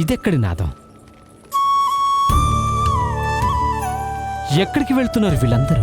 ఇదెక్కడి నాదం? ఎక్కడికి వెళ్తున్నారు వీళ్ళందరూ?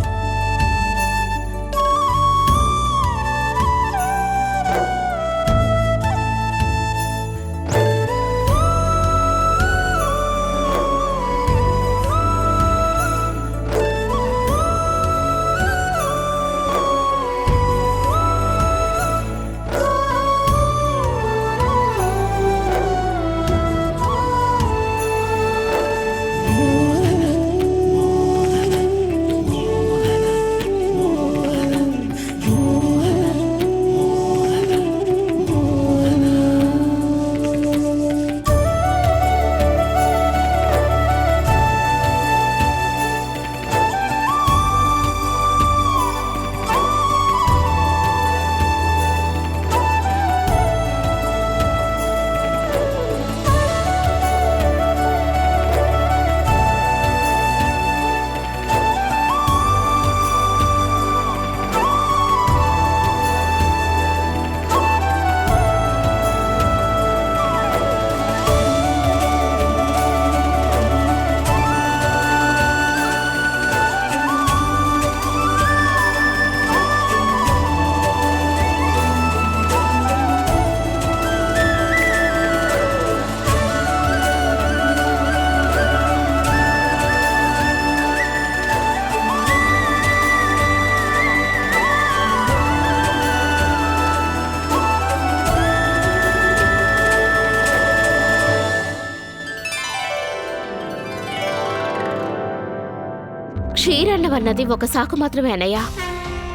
అన్నది ఒక సాకు మాత్రమే అన్నయ్య.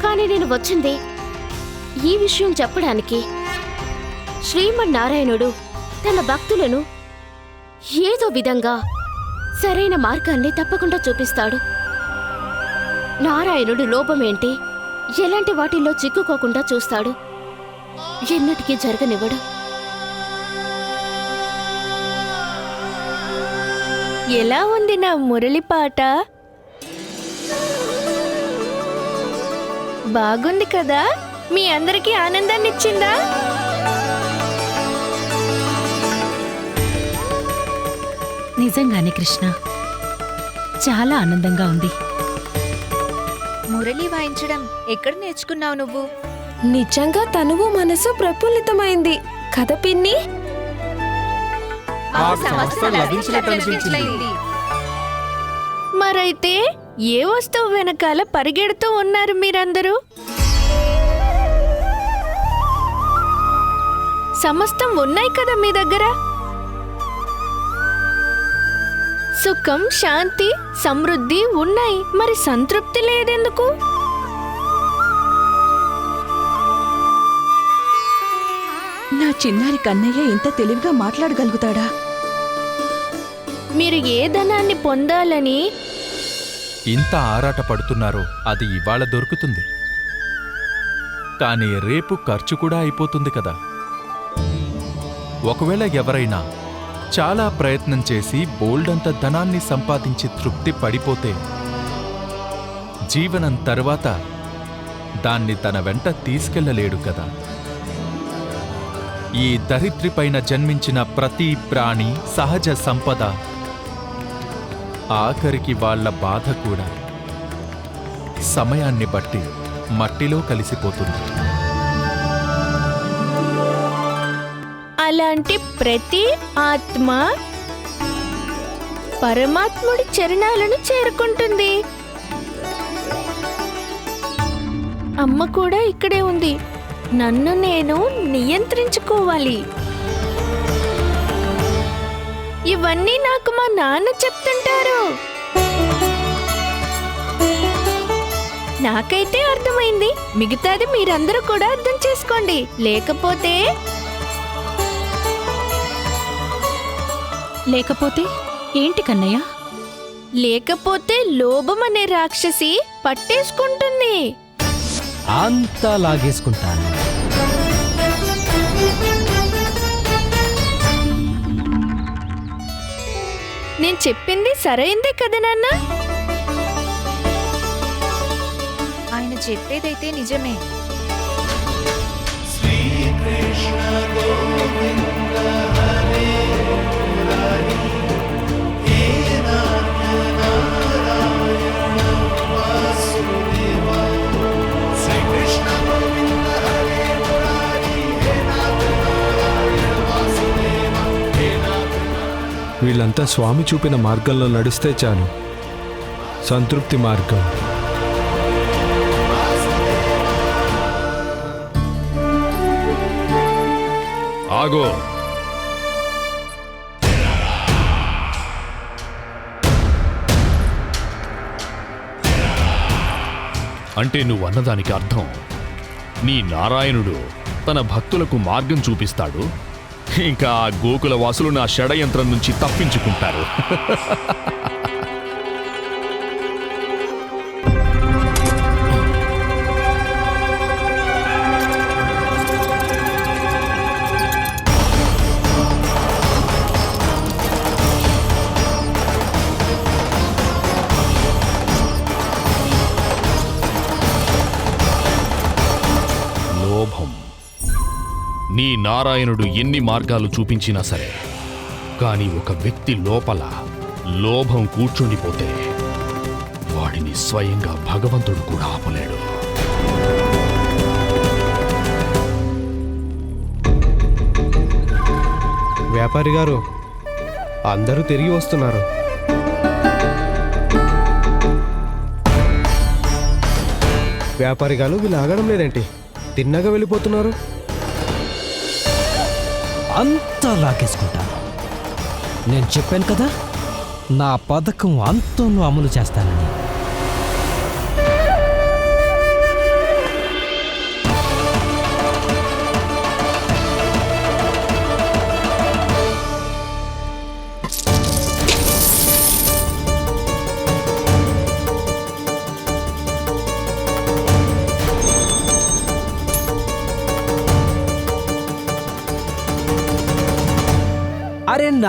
కానీ నేను వచ్చింది ఈ విషయం చెప్పడానికి. శ్రీమన్నారాయణుడు తన భక్తులను ఏదో విధంగా సరైన మార్గాన్ని తప్పకుండా చూపిస్తాడు. నారాయణుడు లోపమేంటి ఎలాంటి వాటిల్లో చిక్కుకోకుండా చూస్తాడు? ఎన్నటికీ జరగనివ్వడు. ఎలా ఉంది నా మురళి పాట? బాగుంది కదా? మీ అందరికీ ఆనందాన్ని ఇచ్చిందా నిజంగానే కృష్ణ చాలా ఆనందంగా ఉంది. మురళి వాయించడం ఎక్కడ నేర్చుకున్నావు నువ్వు? నిజంగా తనువు మనసు ప్రఫుల్లితమైంది. కథ పిన్ని? మాకు సంస్థ లభించినట్టు అనిపించింది. మరైతే ఏ వస్తువు వెనకాల పరిగెడుతూ ఉన్నారు మీరందరూ? సమస్తం ఉన్నాయి కదా మీ దగ్గర? సుఖం శాంతి సమృద్ధి ఉన్నాయి. మరి సంతృప్తి లేదెందుకు? నా చిన్నారి కన్నయ్య ఇంత తెలివిగా మాట్లాడగలుగుతాడా? మీరు ఏ ధనాన్ని పొందాలని ఇంత ఆరాట పడుతున్నారో అది ఇవాళ దొరుకుతుంది. కానీ రేపు ఖర్చు కూడా అయిపోతుంది కదా. ఒకవేళ ఎవరైనా చాలా ప్రయత్నం చేసి బోల్డంత ధనాన్ని సంపాదించి తృప్తి పడిపోతే జీవనం తర్వాత దాన్ని తన వెంట తీసుకెళ్ళలేడు కదా. ఈ దరిద్రిపైన జన్మించిన ప్రతి ప్రాణి సహజ సంపద ఆఖరికి వాళ్ళ బాధ కూడా. సమయాన్ని బట్టి మట్టిలో కలిసిపోతుంది. అలాంటి ప్రతి ఆత్మ పరమాత్ముడి చరణాలను చేరుకుంటుంది. అమ్మ కూడా ఇక్కడే ఉంది. నన్ను నేను నియంత్రించుకోవాలి. ఇవన్నీ నాకు మా నాన్న చెప్తుంటారు. నాకైతే అర్థమైంది. మిగతాది మీరందరూ కూడా అర్థం చేసుకోండి. లేకపోతే లేకపోతే ఏంటి కన్నయ్య? లేకపోతే లోభం అనే రాక్షసి పట్టేసుకుంటుంది. అంతా లాగేసుకుంటాను. నేను చెప్పింది సరైందే కదా నాన్న? ఆయన చెప్పేదైతే నిజమే. వీళ్ళంతా స్వామి చూపిన మార్గంలో నడిస్తే చాలు. సంతృప్తి మార్గం. ఆగో. అంటే నువ్వు అన్నదానికి అర్థం. నీ నారాయణుడు తన భక్తులకు మార్గం చూపిస్తాడు. ఇంకా గోకుల వాసులు నా షడయంత్రం నుంచి తప్పించుకుంటారు. నీ నారాయణుడు ఎన్ని మార్గాలు చూపించినా సరే కానీ ఒక వ్యక్తి లోపల లోభం కూర్చుండిపోతే వాడిని స్వయంగా భగవంతుడు కూడా ఆపలేడు. వ్యాపారి గారు అందరూ తిరిగి వస్తున్నారు. వ్యాపారి గారు వీళ్ళు ఆగడం లేదేంటి? తిన్నగా వెళ్ళిపోతున్నారు. అంతా లాగేసుకుంటాను నేను చెప్పాను కదా నా పథకం అంతంలో అమలు చేస్తానని.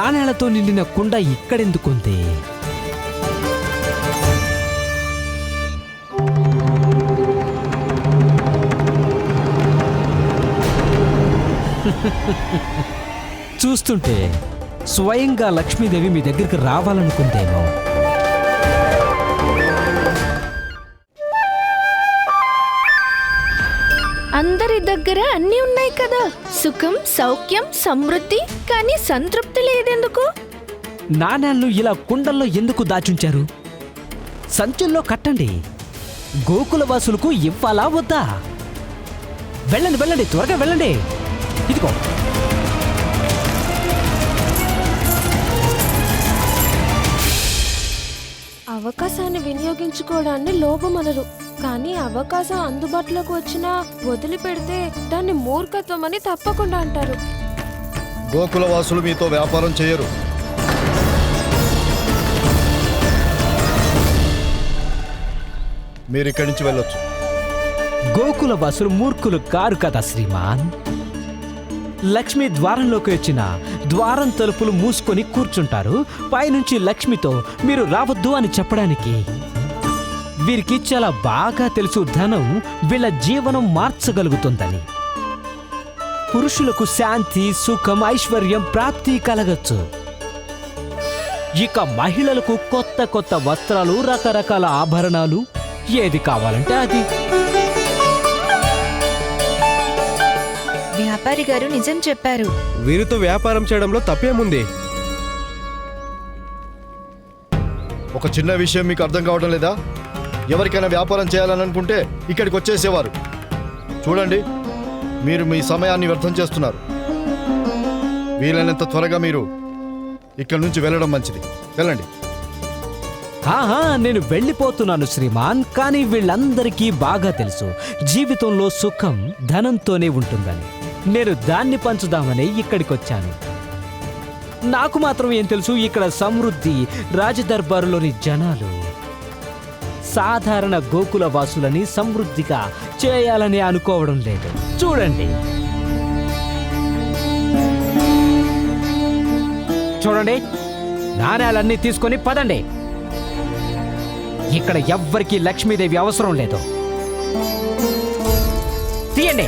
నాణేలతో నిండిన కుండ ఇక్కడెందుకుంది? చూస్తుంటే స్వయంగా లక్ష్మీదేవి మీ దగ్గరికి రావాలనుకుందేమో. అందరి దగ్గర అన్నీ ఉన్నాయి కదా. సుఖం సౌఖ్యం సమృద్ధి కానీ సంతృప్తి లేదెందుకు? నాణేలను ఇలా కుండల్లో ఎందుకు దాచుంచారు? సంచుల్లో కట్టండి. గోకుల వాసులకు ఇవ్వాలా వద్దా? వెళ్ళండి వెళ్ళండి త్వరగా వెళ్ళండి. ఇదిగో. అవకాశాన్ని వినియోగించుకోవడాన్ని లోభం అనరు కానీ అవకాశం అందుబాటులోకి వచ్చినా వదిలిపెడితే దాన్ని మూర్ఖత్వం అని తప్పకుండా అంటారు. గోకుల వాసులు మీతో వ్యాపారం చేయరు. మీరు ఇక్కడి నుంచి వెళ్ళొచ్చు. గోకుల వాసులు మూర్ఖులు కారు కదా శ్రీమాన్? లక్ష్మి ద్వారంలోకి వచ్చిన ద్వారం తలుపులు మూసుకొని కూర్చుంటారు. పైనుంచి లక్ష్మితో మీరు రావద్దు అని చెప్పడానికి వీరికి చాలా బాగా తెలుసు ధనం వీళ్ళ జీవనం మార్చగలుగుతుందని. పురుషులకు శాంతి సుఖం ఐశ్వర్యం ప్రాప్తి కలగచ్చు. ఇక మహిళలకు కొత్త కొత్త వస్త్రాలు రకరకాల ఆభరణాలు ఏది కావాలంటే అది. వ్యాపారి గారు నిజం చెప్పారు. వీరితో వ్యాపారం చేయడంలో తప్పేముంది? ఒక చిన్న విషయం మీకు అర్థం కావడం లేదా? ఎవరికైనా వ్యాపారం చేయాలని అనుకుంటే ఇక్కడికి వచ్చేసేవారు. చూడండి మీరు మీ సమయాన్ని వ్యర్థం చేస్తున్నారు. వీలైనంత త్వరగా మీరు ఇక్కడి నుంచి వెళ్ళడం మంచిది. వెళ్ళండి. ఆహా నేను వెళ్ళిపోతున్నాను శ్రీమాన్ కానీ వీళ్ళందరికీ బాగా తెలుసు. జీవితంలో సుఖం ధనంతోనే ఉంటుందని. నేను దాన్ని పంచుదామని ఇక్కడికి వచ్చాను నాకు మాత్రం ఏం తెలుసు ఇక్కడ సమృద్ధి రాజదర్బారులోని జనాలు. సాధారణ గోకుల వాసులని సమృద్ధిగా చేయాలని అనుకోవడం లేదు. చూడండి. చూడండి. నాణ్యాలన్నీ తీసుకొని పదండి. ఇక్కడ ఎవ్వరికీ లక్ష్మీదేవి అవసరం లేదు. తీయండి.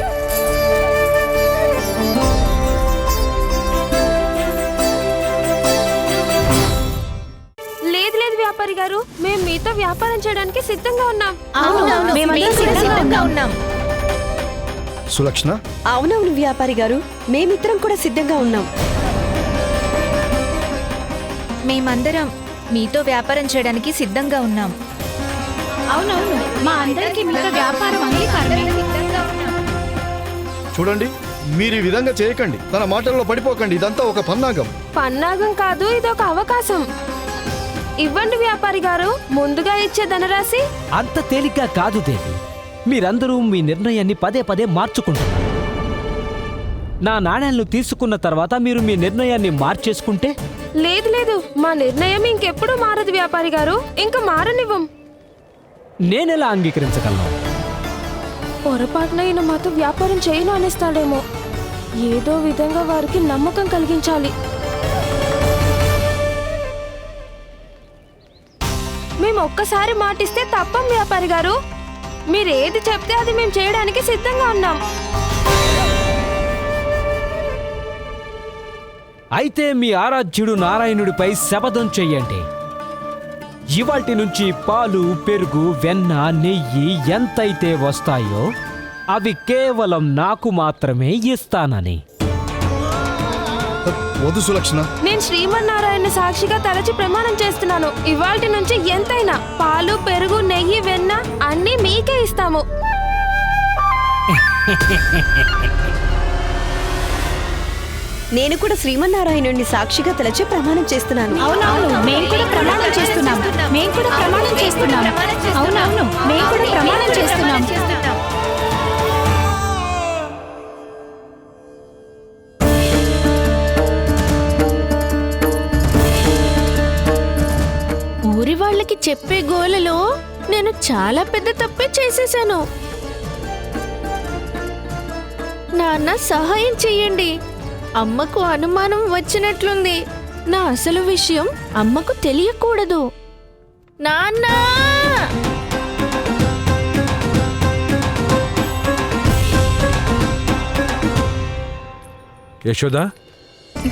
లేదు లేదు వ్యాపారి గారు మేము మీతో వ్యాపారం చేయడానికి సిద్ధంగా ఉన్నాం. మేమందరం మేము సిద్ధంగా ఉన్నాం. సులక్షణ? అవునవును వ్యాపారి గారు మేమిద్దరం కూడా సిద్ధంగా ఉన్నాం. మేమందరం మీతో వ్యాపారం చేయడానికి సిద్ధంగా ఉన్నాం. అవునవును మా అందరికీ మీతో వ్యాపారం అంగీకారమే చూడండి మీరు ఈ విధంగా చేయకండి. తన మాటల్లో పడిపోకండి ఇదంతా ఒక పన్నాగం. పన్నాగం కాదు ఇది ఒక అవకాశం. ఇవ్వండి వ్యాపారి గారు ముందుగా ఇచ్చే ధనరాశి. అంత తేలిగ్గా కాదు దేవి. మీరందరూ మీ నిర్ణయాన్ని పదే పదే మార్చుకుంటున్నారు. నా నాణ్యాలను తీసుకున్న తర్వాత మీరు మీ నిర్ణయాన్ని మార్చేసుకుంటే? లేదు లేదు. మా నిర్ణయం ఇంకెప్పుడు మారదు వ్యాపారి గారు. ఇంకా మారనివ్వం. నేనెలా అంగీకరించగలను? పొరపాటున ఈయన మాతో వ్యాపారం చేయను అనేస్తాడేమో. ఏదో విధంగా వారికి నమ్మకం కలిగించాలి. ఒక్కసారి మాటిస్తే తప్పం వ్యాపారి గారు. మీరు ఏది చెప్తే అది మేము చేయడానికి సిద్ధంగా ఉన్నాం. అయితే మీ ఆరాధ్యుడు నారాయణుడిపై శపథం చెయ్యండి ఇవాటి నుంచి పాలు పెరుగు వెన్న నెయ్యి ఎంతైతే వస్తాయో అవి కేవలం నాకు మాత్రమే ఇస్తానని. వద్దు సులక్షణ. నేను శ్రీమన్నారాయణ సాక్షిగా తలచి ప్రమాణం చేస్తున్నాను. ఇవాల్టి నుంచి ఎంతైనా పాలు పెరుగు నెయ్యి వెన్న అన్నీ మీకే ఇస్తాము. నేను కూడా శ్రీమన్నారాయణుడిని సాక్షిగా తలచి ప్రమాణం చేస్తున్నాను. అవునవును మేము కూడా ప్రమాణం చేస్తున్నాం. మేము కూడా ప్రమాణం చేస్తున్నాం. అవునవును మేము కూడా ప్రమాణం చేస్తున్నాం. చెప్పే గోలలో నేను చాలా పెద్ద తప్పే చేసేశాను. నాన్న సహాయం చెయ్యండి. అమ్మకు అనుమానం వచ్చినట్లుంది. నా అసలు విషయం అమ్మకు తెలియకూడదు. నాన్న! యశోదా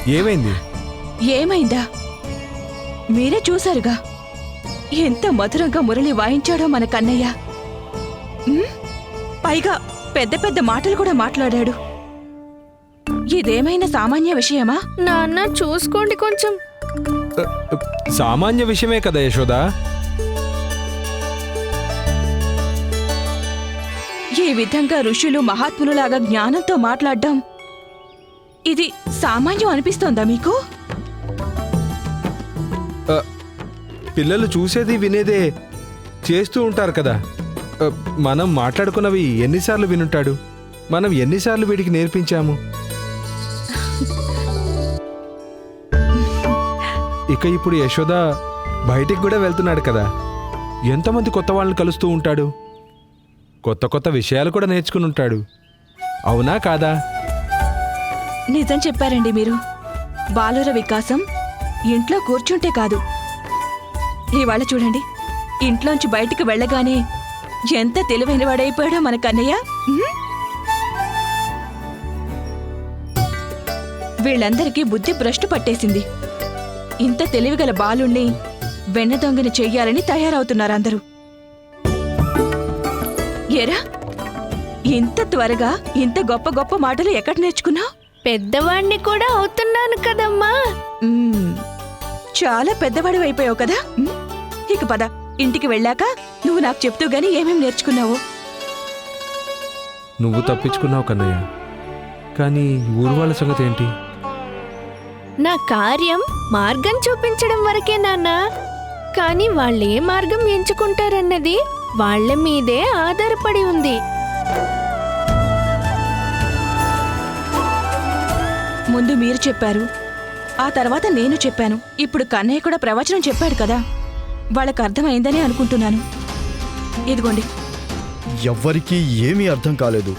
ఏమైంది? ఏమైందా? మీరే చూశారుగా. ఎంత మధురంగా మురళి వాయించాడో మన కన్నయ్య. పైగా పెద్ద పెద్ద మాటలు కూడా మాట్లాడాడు. ఇదేమైనా సామాన్య విషయమా? నాన్న చూసుకోండి కొంచెం. సామాన్య విషయమే కదా యశోదా? ఈ విధంగా ఋషులు మహాత్ములులాగా జ్ఞానంతో మాట్లాడడం ఇది సామాన్యం అనిపిస్తోందా మీకు? అ, పిల్లలు చూసేది వినేదే చేస్తూ ఉంటారు కదా. మనం మాట్లాడుకున్నవి ఎన్నిసార్లు వినుంటాడు? మనం ఎన్నిసార్లు వీడికి నేర్పించాము? ఇక ఇప్పుడు యశోద బయటికి కూడా వెళ్తున్నాడు కదా. ఎంతమంది కొత్త వాళ్ళని కలుస్తూ ఉంటాడు? కొత్త కొత్త విషయాలు కూడా నేర్చుకుని ఉంటాడు. అవునా కాదా? నిజం చెప్పారండి మీరు. బాలుర వికాసం ఇంట్లో కూర్చుంటే కాదు. ఇవాళ చూడండి ఇంట్లోంచి బయటికి వెళ్ళగానే ఎంత తెలివైన వాడైపోయాడో మన కన్నయ్య? వీళ్ళందరికీ బుద్ధి భ్రష్టు పట్టేసింది ఇంత తెలివిగల బాలుణ్ణి వెన్న దొంగని చెయ్యాలని తయారవుతున్నారు అందరూ ఎరా ఇంత త్వరగా ఇంత గొప్ప గొప్ప మాటలు ఎక్కడ నేర్చుకున్నావు పెద్దవాణ్ణి కూడా అవుతున్నాను కదమ్మా మ్మ్. చాలా పెద్దవాడు అయిపోయావు కదా. ఇక పద ఇంటికి వెళ్ళాక నువ్వు నాకు చెప్తూ గాని ఏమేం నేర్చుకున్నావు? నువ్వు తప్పించుకున్నావు కన్నయ్య. కానీ ఊరు వాళ్ళ సంగతి ఏంటి? నా కార్యం మార్గం చూపించడం వరకే నాన్న. కానీ వాళ్ళే మార్గం ఎంచుకుంటారన్నది వాళ్ళ మీదే ఆధారపడి ఉంది. ముందు మీరు చెప్పారు ఆ తర్వాత నేను చెప్పాను. ఇప్పుడు కన్నయ్య కూడా ప్రవచనం చెప్పాడు కదా. వాళ్ళకి అర్థమైందనే అనుకుంటున్నాను. ఇదిగోండి. ఎవ్వరికీ ఏమీ అర్థం కాలేదు.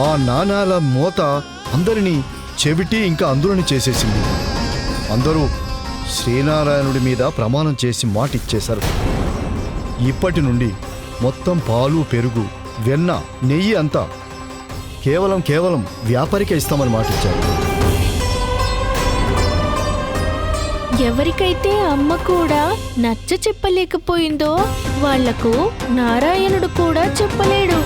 ఆ నాణాల మోత అందరినీ చెవిటి ఇంకా అందులోని చేసేసింది. అందరూ శ్రీనారాయణుడి మీద ప్రమాణం చేసి మాట ఇచ్చేశారు. ఇప్పటి నుండి మొత్తం పాలు పెరుగు వెన్న నెయ్యి అంతా కేవలం కేవలం వ్యాపారికే ఇస్తామని మాట ఇచ్చారు ఎవరికైతే అమ్మ కూడా నచ్చ చెప్పలేకపోయిందో వాళ్ళకు నారాయణుడు కూడా చెప్పలేడు.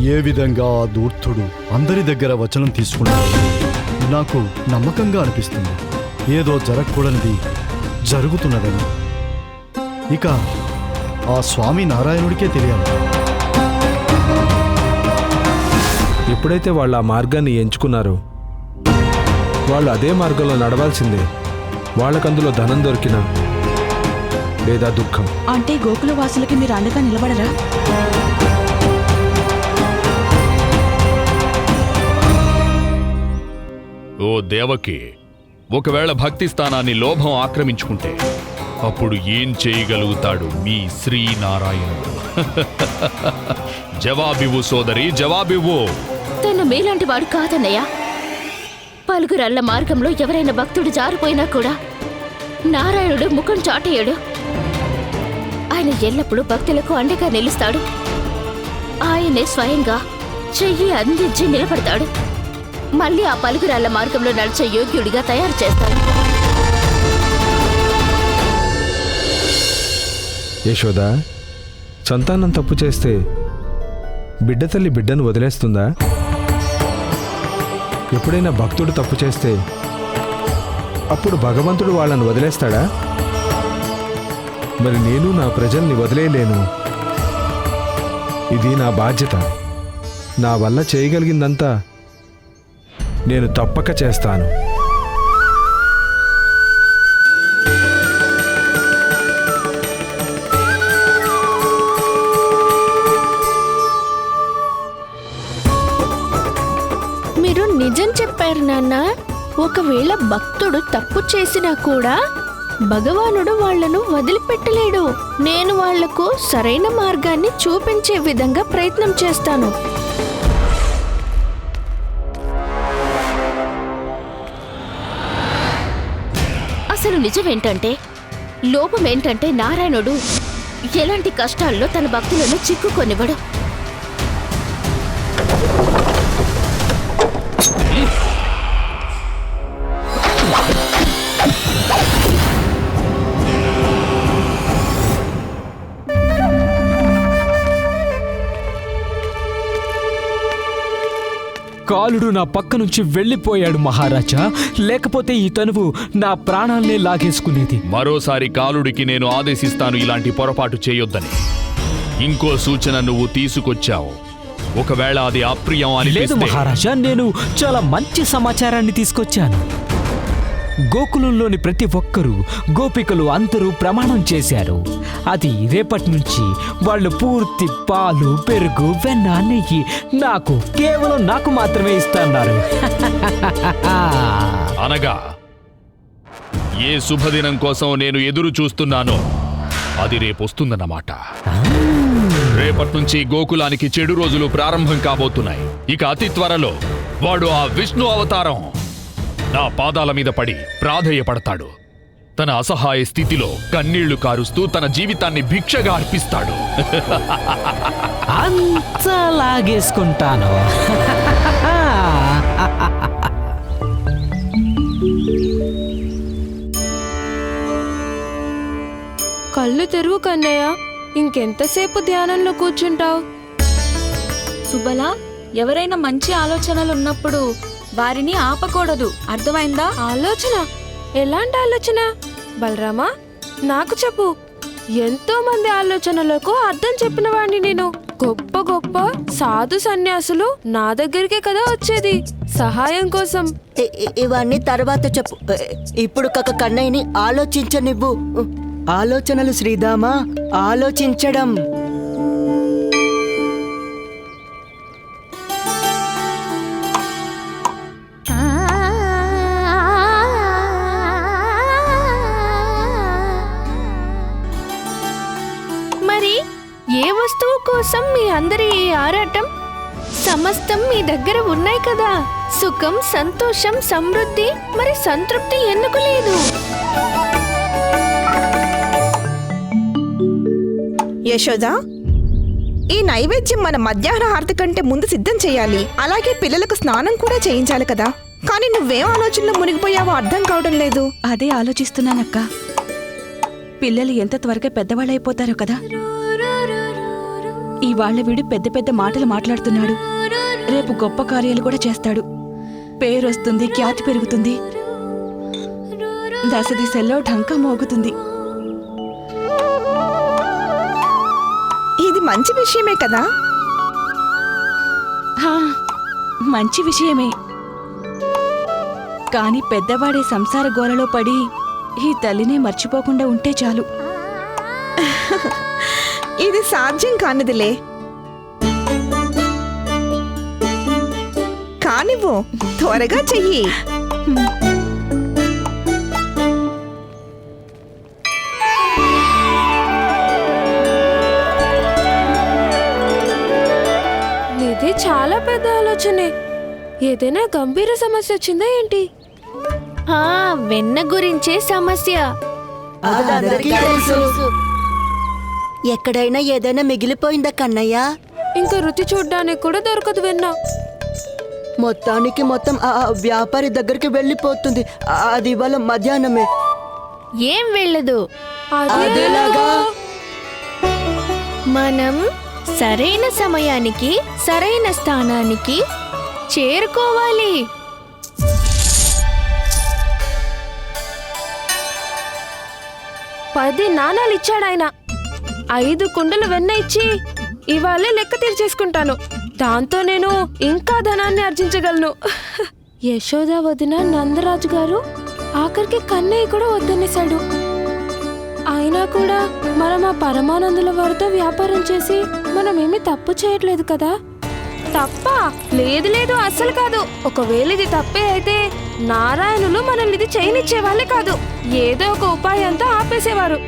ఏ విధంగా ఆ దూర్తుడు అందరి దగ్గర వచనం తీసుకున్నాడు? నాకు నమ్మకంగా అనిపిస్తుంది. ఏదో జరగకూడనిది జరుగుతున్నదని. ఇక ఆ స్వామి నారాయణుడికే తెలియాలి. ఎప్పుడైతే వాళ్ళు ఆ మార్గాన్ని ఎంచుకున్నారో వాళ్ళు అదే మార్గంలో నడవాల్సిందే. వాళ్ళకందులో ధనం దొరికినా లేదా దుఃఖం. అంటే గోకుల వాసులకి మీరు అండగా నిలబడరా? ఓ దేవకి ఒకవేళ భక్తి స్థానాన్ని లోభం ఆక్రమించుకుంటే అప్పుడు ఏం చేయగలుగుతాడు మీ శ్రీనారాయణుడు? జవాబివ్వు సోదరి జవాబివ్వు. తను మీలాంటి వాడు కాదన్నయ్య. పలుగురల్ల మార్గంలో ఎవరైనా భక్తుడు జారిపోయినా కూడా నారాయణుడు ముఖం చాటేయడు. ఆయన ఎల్లప్పుడూ భక్తులకు అండగా నిలుస్తాడు. ఆయనే స్వయంగా చెయ్యి అందించి నిలబడతాడు. మళ్ళీ ఆ పలుగురాళ్ళ మార్గంలో నడిచే యోగ్యుడిగా తయారు చేస్తాడు. యశోద సంతానం తప్పు చేస్తే బిడ్డ తల్లి బిడ్డను వదిలేస్తుందా? ఎప్పుడైనా భక్తుడు తప్పు చేస్తే అప్పుడు భగవంతుడు వాళ్ళని వదిలేస్తాడా? మరి నేను నా ప్రజల్ని వదిలేయలేను ఇది నా బాధ్యత. నా వల్ల చేయగలిగిందంతా నేను తప్పక చేస్తాను. ఒకవేళ భక్తుడు తప్పు చేసినా కూడా భగవానుడు వాళ్ళను వదిలిపెట్టలేడు. నేను వాళ్ళకు సరైన మార్గాన్ని చూపించే విధంగా ప్రయత్నం చేస్తాను. అసలు నిజమేంటంటే లోపం ఏంటంటే నారాయణుడు ఎలాంటి కష్టాల్లో తన భక్తులను చిక్కుకొనివ్వడు. కాలుడు నా పక్క నుంచి వెళ్ళిపోయాడు మహారాజా. లేకపోతే ఈ తనువు నా ప్రాణాల్నే లాగేసుకునేది. మరోసారి కాలుడికి నేను ఆదేశిస్తాను ఇలాంటి పొరపాటు చేయొద్దని. ఇంకో సూచన నువ్వు తీసుకొచ్చావు. ఒకవేళ అది అప్రియం లేదు అనిపిస్తే మహారాజా నేను చాలా మంచి సమాచారాన్ని తీసుకొచ్చాను. గోకులంలోని ప్రతి ఒక్కరూ గోపికలు అందరూ ప్రమాణం చేశారు. అది రేపటి నుంచి వాళ్ళు పూర్తి పాలు పెరుగు వెన్న నెయ్యి నాకు కేవలం నాకు మాత్రమే ఇస్తున్నారు. అనగా ఏ శుభదినం కోసం నేను ఎదురు చూస్తున్నానో అది రేపొస్తుందన్నమాట. రేపటి నుంచి గోకులానికి చెడు రోజులు ప్రారంభం కాబోతున్నాయి. ఇక అతి త్వరలో వాడు ఆ విష్ణు అవతారం నా పాదాల మీద పడి ప్రాధేయపడతాడు. తన అసహాయ స్థితిలో కన్నీళ్ళు కారుస్తూ తన జీవితాన్ని భిక్షగా అర్పిస్తాడు. అంత లాగేసుకుంటాను. కళ్ళు తెరువు కన్నయ్య ఇంకెంతసేపు ధ్యానంలో కూర్చుంటావు? సుబల ఎవరైనా మంచి ఆలోచనలు ఉన్నప్పుడు వారిని ఆపకూడదు. అర్థమైందా? ఆలోచన. ఎలాంటి ఆలోచన? బలరామా నాకు చెప్పు. ఎంతో మంది ఆలోచనలకు అర్థం చెప్పిన వాడిని నేను. గొప్ప గొప్ప సాధు సన్యాసులు నా దగ్గరికే కదా వచ్చేది. సహాయం కోసం. ఇవన్నీ తర్వాత చెప్పు. ఇప్పుడు కక్క కన్నయ్యని ఆలోచించనివ్వు. ఆలోచనలు శ్రీదామా ఆలోచించడం. దగ్గర ఉన్నాయి కదా. సుఖం సంతోషం సమృద్ధి మరి సంతృప్తి ఎందుకు లేదు? యశోద ఈ నైవేద్యం మన మధ్యాహ్న హారతి కంటే ముందు సిద్ధం చేయాలి. అలాగే పిల్లలకు స్నానం కూడా చేయించాలి కదా. కానీ నువ్వేం ఆలోచనలో మునిగిపోయావో అర్థం కావడం లేదు. అదే ఆలోచిస్తున్నానక్క. పిల్లలు ఎంత త్వరగా పెద్దవాళ్ళైపోతారో కదా. ఇవాళ్ళ వీడు పెద్ద పెద్ద మాటలు మాట్లాడుతున్నాడు. రేపు గొప్ప కార్యాలు కూడా చేస్తాడు. పేరొస్తుంది ఖ్యాతి పెరుగుతుంది. దశ దిశల్లో ఢంకా మోగుతుంది. ఇది మంచి విషయమే కదా? హా, మంచి విషయమే. కాని పెద్దవాడే సంసార గోలలో పడి ఈ తల్లినే మర్చిపోకుండా ఉంటే చాలు. ఇది సాధ్యం కానిదిలే. కానివ్వు త్వరగా చెయ్యి. ఇది చాలా పెద్ద ఆలోచనే. ఏదైనా గంభీర సమస్య వచ్చిందా ఏంటి? ఆ వెన్న గురించే సమస్య. ఎక్కడైనా ఏదైనా మిగిలిపోయిందా కన్నయ్య? ఇంకా రుచి చూడ్డానికి కూడా దొరకదు వెన్న. మొత్తానికి మొత్తం ఆ వ్యాపారి దగ్గరికి వెళ్ళిపోతుంది. అది ఇవాళ మధ్యాహ్నమే. ఏం వెళ్ళదు. అదేలాగా. మనం సరైన సమయానికి సరైన స్థానానికి చేరుకోవాలి. పది నాణాలు ఇచ్చాడు ఆయన ఐదు కుండలు వెన్న ఇచ్చి ఇవాళే లెక్క తీర్చేసుకుంటాను. దాంతో నేను ఇంకా ధనాన్ని ఆర్జించగలను. యశోద వదిన నందరాజు గారు ఆఖరికి కన్నయ్య కూడా వద్దనేశాడు. అయినా కూడా మనం ఆ పరమానందుల వారితో వ్యాపారం చేసి మనం ఏమీ తప్పు చేయట్లేదు కదా? తప్ప లేదు లేదు అస్సలు కాదు. ఒకవేళ ఇది తప్పే అయితే నారాయణులు మనల్ని ఇది చేయనిచ్చే వాళ్ళే కాదు. ఏదో ఒక ఉపాయంతో ఆపేసేవారు.